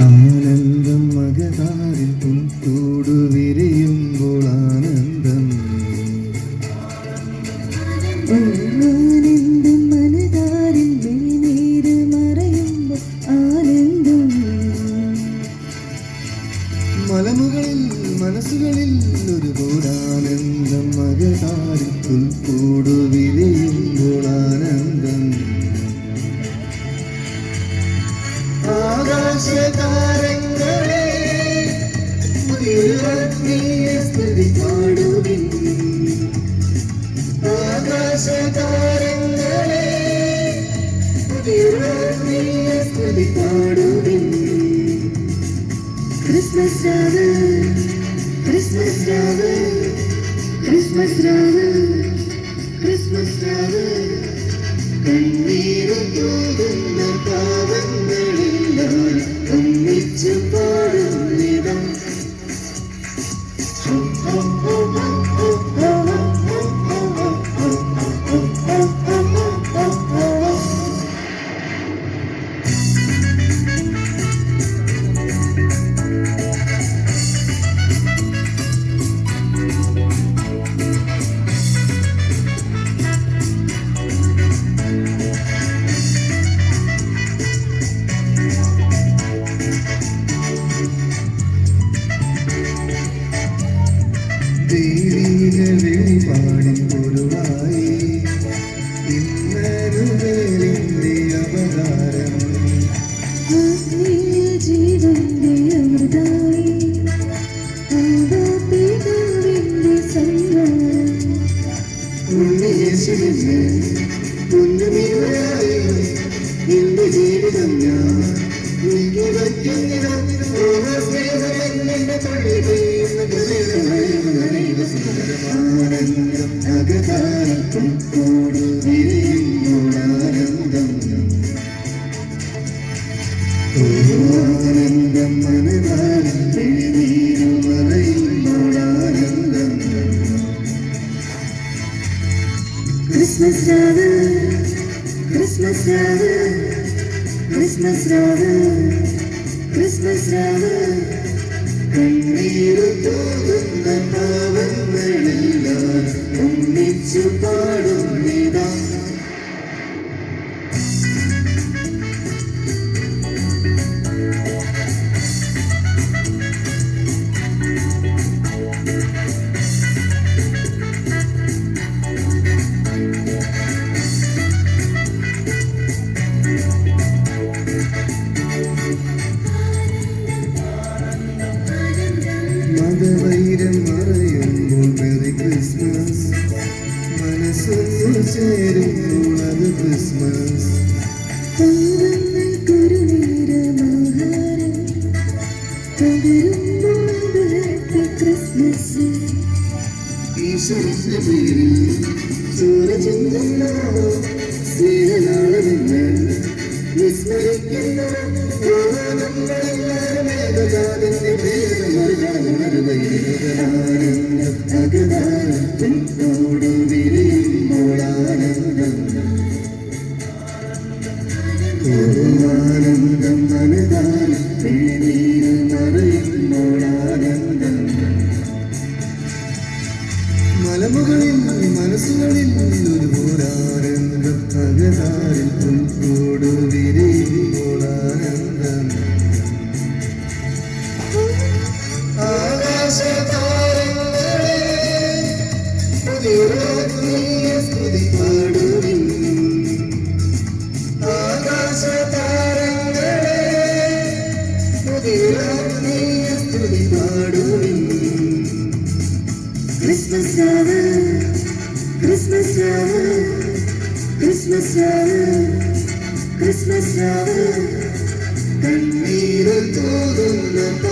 ആനന്ദം മകതാരിൽ പുൽത്തൂടു വിരിയുമ്പോൾ ആനന്ദം. ആനന്ദം ആനന്ദം. മലമുകളിൽ മനസ്സുകളിൽ ഒരു കൂടാനന്ദം മകതാരിൽ പുൽത്തൂടു വിരിയും ആകാശതാരങ്ങളെ സ്തുതി പാടുവിൻ ആകാശതാരങ്ങളെ സ്തുതി പാടുവിൻ ക്രിസ്മസ് രാവ് ക്രിസ്മസ് രാവ് ക്രിസ്മസ് രാവ് ക്രിസ്മസ് രാവ്. കണ്ണീരും ദൈവിക വെളിപാടിൻ പൊരുളായി ഇന്നനുവേലിന്റെ അവതാരം ആത്മീയ ജീവന്റെ അമൃതായി സമ്മാനം എന്റെ ജീവിതം ഞാൻ നീക്കി വയ്ക്കുന്നിടം സ്നേഹമെന്നെ ചെയ്യുന്ന ആനന്ദം മനതാരം പിഴിനീരു മറയുമ്പോൾ ആനന്ദം ക്രിസ്മസ് രാവ് ക്രിസ്മസ് രാവ് ക്രിസ്മസ് ചോര ചിന്തുന്ന സ്നേഹനാളമെന്ന് വിസ്മരിക്കുന്ന ഏകജാതന്റെ അകതാരത്തിൽ കൂടു വിരിയുമ്പോൾ ആനന്ദം ആനന്ദം മനതാരം പിഴിനീര് മറയുമ്പോൾ ആനന്ദം മലമുകളിൽ മനസ്സുകളിൽ ഒരു പോരാനന്ദം തകരാറിൽ പുൽക്കൂടു വിരിയുമ്പോൾ ആനന്ദം ക്രിസ്മസ് രാവ് ക്രിസ്മസ് രാവ് ക്രിസ്മസ് രാവ് ക്രിസ്മസ് രാവ് കണ്ണീരിൽ തോന്നുന്ന